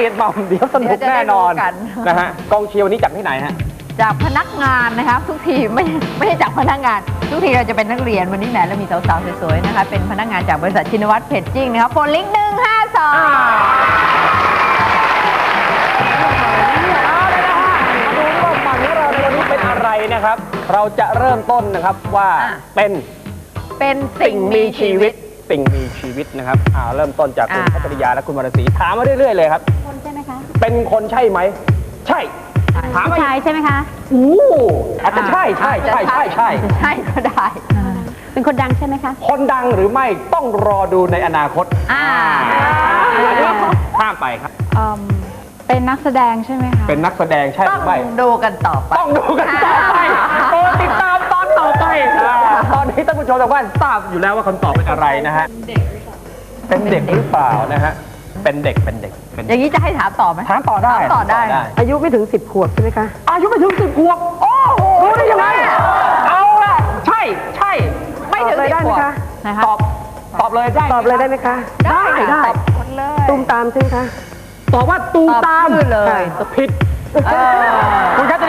รียนหม่อมเดี๋ยวสนุกเดี๋ยวจะได้แน่นอนรู้กัน นะฮะกองเชียร์วันนี้จากที่ไหนฮะ จากพนักงานนะคะทุกทีไม่ไม่ใช่จากพนักงาน ทุกทีเราจะเป็นนักเรียนวันนี้แหมเรามีสาวๆสวยๆนะคะเป็นพนักงานจากบริษัทชินวัตรเพจจิ้งนะคะโฟนลิงก์หนึ่งห้าสองเอาเลยนะฮะมาดูว่าหมันของเราในวันนี้เป็นอะไรนะครับ เราจะเริ่มต้นนะครับว่าเป็นเป็นสิ่งมีชีวิต สิ่งมีชีวิตนะครับอ่าเริ่มต้นจากคุณอ่า พัชริยาและคุณวรศรีถามมาเรื่อยๆเลยครับ คนใช่ไหมคะเป็นคนใช่ไหม ใช่ ถามผู้มาชายใช่ไหมคะอู้อาจจะใช่ใช่ใช่ใช่ใช่ ใช่ก็ได้ เป็นคนดังใช่ไหมคะ คนดังหรือไม่ต้องรอดูในอนาคตอ่า อันนี้ข้ามไปครับเป็นนักแสดงใช่ไหมคะ เป็นนักแสดงใช่หต้อรืงอไม่ ดูกันต่อไป ต้องดูกันต่อไป ตอนนี้ท่านผู้ชมทางบ้านทราบอยู่แล้วว่าคำตอบเป็นอะไรนะฮะเป็นเด็กหรือเปล่านะฮะเป็นเด็กเป็นเด็กเป็นอเด็กย่างนี้จะให้ถามต่อไหมถามต่อได้ถามต่อได้ อายุไม่ถึงสิบขวบใช่ไหมคะ อายุไม่ถึงสิบขวบโอ้โหรู้ได้ยังไงเอาละใช่ใช่ไม่ถึงตอบเลยสิบได้ขไหมวบคะ นะคะตอบตอบเลยได้ตอบเลยได้ไหมคะ ได้ได้ ตอบตูมตามใช่ไหมคะ ตอบว่าตูตอบตามชื่อเลย ผิดเออคุณคัต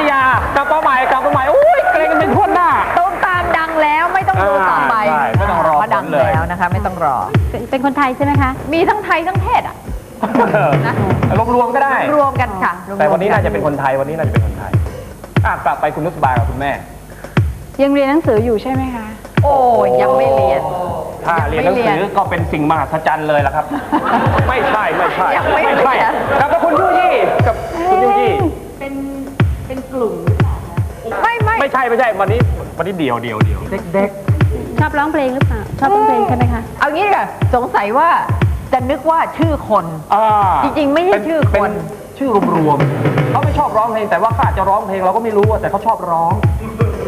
เป็นเป็นคนไทยใช่ไหมคะ มีทั้งไทยทั้งเทศอะ นะ รวมๆก็ได้ รวมกันค่ะรมๆแต่วันนี้กัน่าจะเป็นคนไทยวันนี้น่าจะเป็นคนไทยอะกลับไปคุณนุสบากับคุณแม่ ยังเรียนหนังสืออยู่ใช่ไหมคะ โอ้ยยังไม่เรียน ถ้ายังไม่เรียนหนังสือเรียนก็เป็นสิ่งมหัศจรรย์เลยละครับ ไม่ใช่ไม่ใช่ยังไม่ใช่เรียนครับแล้วคุณยูยี่กับคุณยูยี่ไม่ไม่ไม่ใช่ไม่ใช่วันนี้วันนี้เดียวเดียวเดียวเด็ก ชอบร้องเพลงหรือเปล่า ชอบร้องเพลงใช่ไหมคะ เอางี้ดีกว่าสงสัยว่าจะนึกว่าชื่อคนๆอ่าจริงๆไม่ใช่เป็นชื่อคนเป็นชื่อรวมๆเขาไม่ชอบร้องเพลงแต่ว่าเขาอาจจะร้องเพลงเราก็ไม่รู้อะแต่เขาชอบร้อง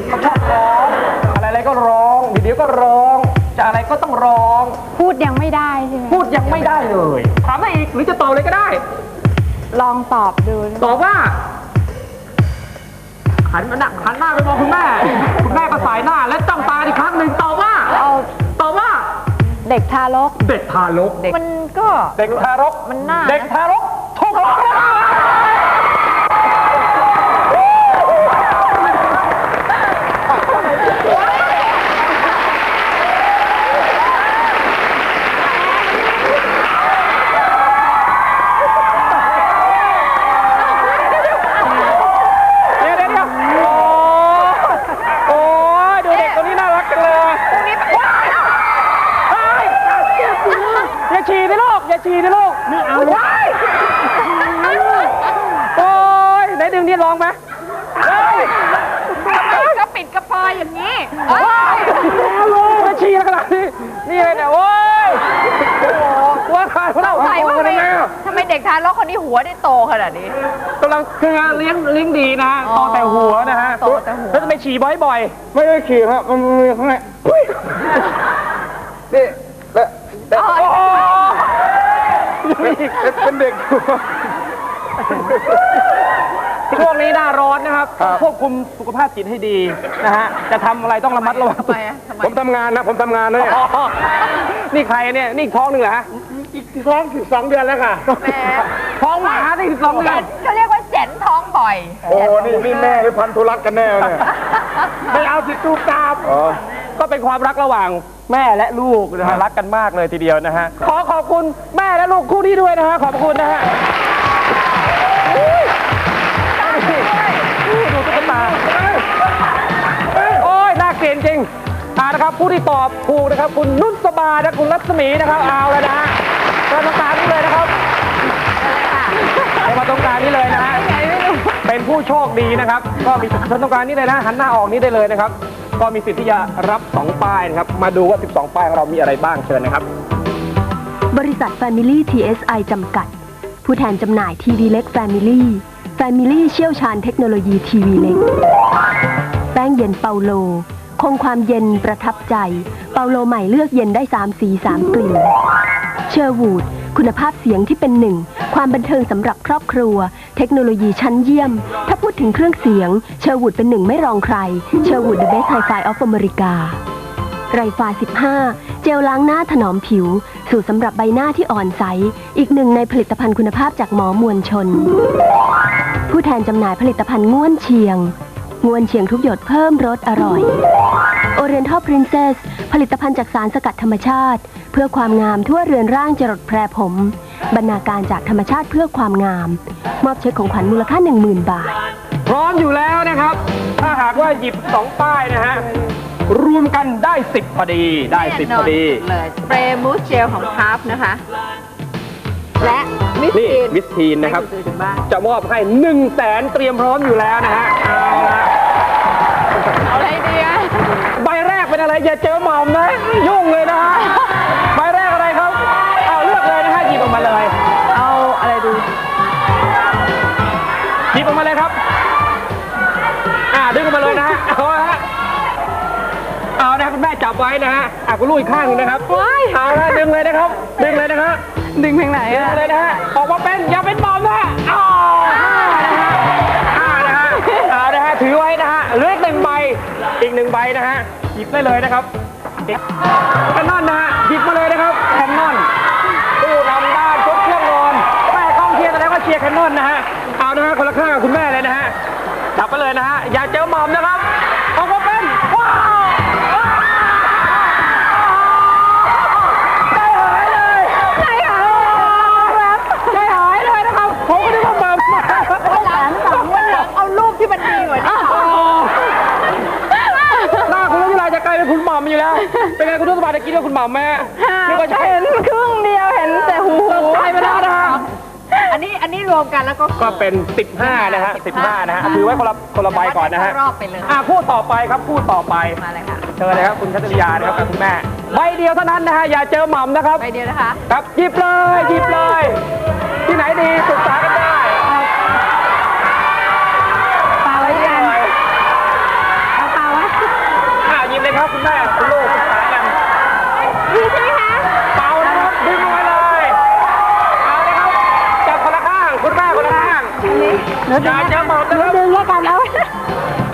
เขาชอบร้องอะไรอะไรก็ร้องวิดีโอก็ร้อง จะอะไรก็ต้องร้อง พูดยังไม่ได้ใช่ไหมพูดยังไม่ได้เลยถามได้อีกหรือจะตอบเลยก็ได้ ลองตอบดูตอบว่าหันมาหนักหันหน้าไปมองคุณแม่ คุณแม่ก็สายหน้าและจ้อง ตาอีกครั้งหนึ่งตอบว่าเอาตอบว่าเด็กทารก เด็กทารกเด็กมันก็เด็กทารก มันน่า เด็กทารกถูกต้องแล้วเดี๋ยวเดี๋ยวเดี๋ยวโอ้โอ้ยดูเด็กตัวนี้น่ารักจังเลยพวกนี้ว้ายเฮ้ยอย่าฉี่ดิลูกอย่าฉี่ดิลูกนี่เอาว้ายโอ้ ยไหนดึงนี่ร้องไหมเฮ้ยก็ปิดกระปอยอย่างนี้ว้ายมาฉี่แล้วขนาดนี้นี่เลยเนี่ยโอ้ยโอ้โหว่าขาดพวกเราใส่ว่าโอ้ทำไมโหแม่ทำไมเด็กทารกคนนี้หัวได้โตขนาดนี้กำลังคืองานเลี้ยงเลี้ยงดีนะฮะอ๋อโตแต่หัวนะฮะโตแต่หัวแล้วจะไปฉี่บ่อยๆ ไม่ได้ขี่ครับมันมีข้างในนี่และอ๋อเป็นเด็ก ช่วงนี้หน้าร้อนนะครับต้องควบคุมสุขภาพจิตให้ดีนะฮะจะทำอะไรต้องระมัดระวังทำไมอะทำไมผมทำงานนะ ผมทำงานนะเนี่ยอ๋อนี่ใครเนี่ยนี่อีกท้องหนึ่งเหรอฮะอีกท้องสิบสองเดือนแล้วค่ะ แหมท้องหมาที่สิบสองเดือนเขาเรียกว่าแจนท้องบ่อยโอ้นี่นี่แม่หรือพันธุรัตน์กันแน่เนี่ยไม่เอาสิตูมตามอ๋อ ก็เป็นความรักระหว่างแม่และลูกนะฮะรักกันมากเลยทีเดียวนะฮะขอขอบคุณแม่และลูกคู่นี้ด้วยนะฮะขอบคุณนะฮะ จริงอ่านะครับผู้ที่ตอบถูกนะครับ คุณนุ่นสบาและคุณรัศมีนะครับเอาแล้วนะฮะเชิญตรงกลางนี้เลยนะครับเอามาตรงกลางนี้เลยนะฮะเป็นผู้โชคดีนะครับ ก็มีเชิญตรงกลางนี้เลยนะหันหน้าออกนี้ได้เลยนะครับ ก็มีสิทธิ์ที่จะรับ 2 ป้ายนะครับ มาดูว่า 12 ป้ายของเรามีอะไรบ้างเชิญนะครับ บริษัท Family TSI จำกัด ผู้แทนจำหน่ายทีวีเล็ก Family Family เชี่ยวชาญเทคโนโลยีทีวีเล็ก แป้งเย็นเปาโล คงความเย็นประทับใจ เปาโลใหม่เลือกเย็นได้ 3 สี 3 กลิ่น เชอร์วูด คุณภาพเสียงที่เป็นหนึ่ง ความบันเทิงสำหรับครอบครัว เทคโนโลยีชั้นเยี่ยม ถ้าพูดถึงเครื่องเสียง เชอร์วูดเป็นหนึ่งไม่รองใคร เชอร์วูด The Best Hi-Fi of America ไรฟา 15 เจลล้างหน้าถนอมผิว สูตรสำหรับใบหน้าที่อ่อนใส อีกหนึ่งในผลิตภัณฑ์คุณภาพจากหมอมวลชน ผู้แทนจำหน่ายผลิตภัณฑ์ง่วนเชียง ง่วนเชียงทุกหยดเพิ่มรสอร่อย Oriental Princess ผลิตภัณฑ์จากสารสกัดธรรมชาติ เพื่อความงามทั่วเรือนร่างจรดแพรผม บรรณาการจากธรรมชาติเพื่อความงาม มอบเช็คของขวัญมูลค่า 10,000 บาท พร้อมอยู่แล้วนะครับ ถ้าหากว่าหยิบสองป้ายนะฮะ รวมกันได้สิบพอดีได้สิบพอดี แน่นนเลยสเปรย์มูสเจลของพาร์ฟนะคะ และมิสนี่ทีนมิสทีนนะครับ ให้ณซื้อถึงบ้าน จะมอบให้1นึ่งแสนเตรียมพร้อมอยู่แล้วนะฮะเอาละ เป็นอะไรอย่าเจอหม่อมนะ ยุ่งเลยนะฮะใบแรกอะไรครับ เอาเลือกเลยนะฮะหยิบออกมาเลย เอาอะไรดูหยิบออกมาเลยครับ อ่าดึงออกมาเลยนะฮะเอาละฮะเอานะคุณแม่จับไว้นะฮะอะคุณลูกอีกข้างหนึงนะครับเอาละดึงเลยนะครับ ดึงเลยนะครับ ดึงทางไหนดึงอะเลยนะฮะออกมาเป็นอย่าเป็นบอมนะฮะอ้าวห้านะฮะห้านะฮะเอานะฮะถือไว้นะฮะเหลืออีกหนึ่งใบอีกหนึ่งใบนะฮะ หยิบได้เลยนะครับกแคนนอนนะฮะหยิบมาเลยนะครับแคนนอนตู้นำด้านชุดเครื่องนอนแม่กล้องเชียร์แสดงว่าเชียร์แคนนอนนะฮะเอานะฮะคนละข้างกับคุณแม่เลยนะฮะจับไปเลยนะฮะอย่าเจอหมอมนะครับ งคุณทุกสบายจะคิดว่าคุณหม่อมแม่นี่ก็ใช่เห็นครึ่งเดียวเห็นแต่หูใช่ไปแล้วนะฮะอันนี้อันนี้รวมกันแล้วก็ก็เป็น 15 นะฮะ15 นะฮะถือไว้คนละคนละใบก่อนนะฮะรอบไปเลยอะคู่ต่อไปครับคู่ต่อไปมาเลยค่ะเชิญเลยครับคุณชัตริยานะครับกับคุณแม่ใบเดียวเท่านั้นนะฮะอย่าเจอหม่ำนะครับไปเดียวนะคะครับหยิบเลยหยิบเลย ที่ไหนดีปรึกษากันได้เปล่าไว้กันเอาเปล่าไว้อะหยิบเลยครับคุณแม่คุณลูกปรึกษากัน ดีใช่ไหมคะ เป่านะครับดึงเอาไว้เลยเอาเลยครับจับคนละข้างคุณแม่คนละข้าง อย่าเจอหม่ำนะครับดึงแล้วกันเอา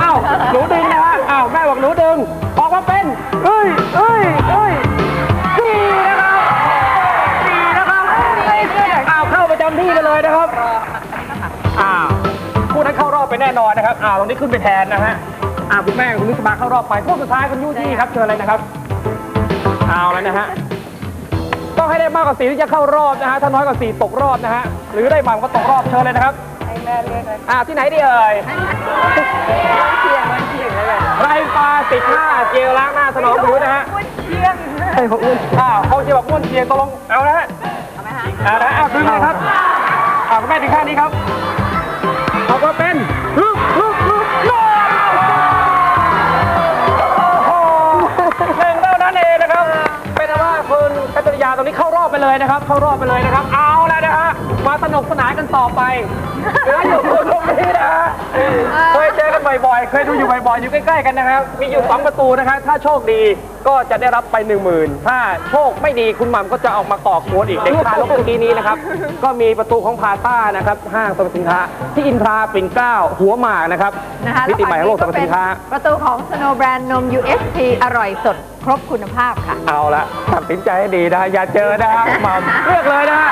อ้าวหนูดึงนะฮะอ้าวแม่บอกหนูดึงออกมาเป็นเอ้ยเอ้ยเอ้ยดีนะครับดีนะครับอ้าวเข้าประจำที่ไปเลยนะครับอ้าวผู้นั้นเข้ารอบไปแน่นอนนะครับอ้าวตรงนี้ขึ้นไปแทนนะฮะอ้าวคุณแม่กับคุณนุสบาเข้ารอบไปผู้สุดท้ายคุณยูที่ครับเชิญเลยนะครับเอาแล้วนะฮะ ต้องให้ได้มากกว่าสีที่จะเข้ารอบนะฮะ ถ้าน้อยกว่าสีตกรอบนะฮะ หรือได้มากก็ตกรอบเชิญเลยนะครับ อ่าที่ไหนดีเอ่ยไรปลาติดหน้าเจลล้างหน้าถนอมผิวนะฮะใช่ผมอ้วนอ้าวเขาจะบอกอ้วนเชียงตกลงเอาละฮะเอาละเอาดึงเลยครับเอาคุณแม่ถึงข้างนี้ครับเอาก็เป็นลุกลุกลุกโอ้โหหนึ่งเท่านั้นเองนะครับ เป็นอันว่าคุณกัตริยาตรงนี้เข้ารอบไปเลยนะครับ เข้ารอบไปเลยนะครับเอา นุกสนานกันต่อไปเหลืออยู่ตรงนี้นะฮะเคยเจอกันบ่อยๆ เคยดูอยู่บ่อยๆ อยู่ใกล้ๆกันนะครับ มีอยู่สองประตูนะครับ ถ้าโชคดีก็จะได้รับไปหนึ่งหมื่นถ้าโชคไม่ดีคุณหม่ำก็จะออกมาต่อกวนอีกเด็กทารกเมื่อกี้นี้นะครับ ก็มีประตูของพาซ่านะครับ ห้างสรรพสินค้า ที่อินทราปิ่นเกล้าหัวหมากนะครับนะคะมิติใหม่ของโลกสรรพสินค้า ประตูของ Snow Brand นม UST อร่อยสดครบคุณภาพค่ะ เอาละตัดสินใจให้ดีนะอย่าเจอนะฮะหมัมเลือกเลยนะฮะ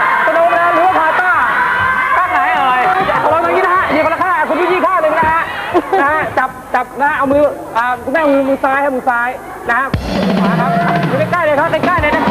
นะฮะจับจับนะเอามืออ่าคุณแม่เอามือมือซ้ายให้มือซ้ายนะฮะขวาครับอยู่ใกล้ๆเลยครับใกล้ๆเลยนะ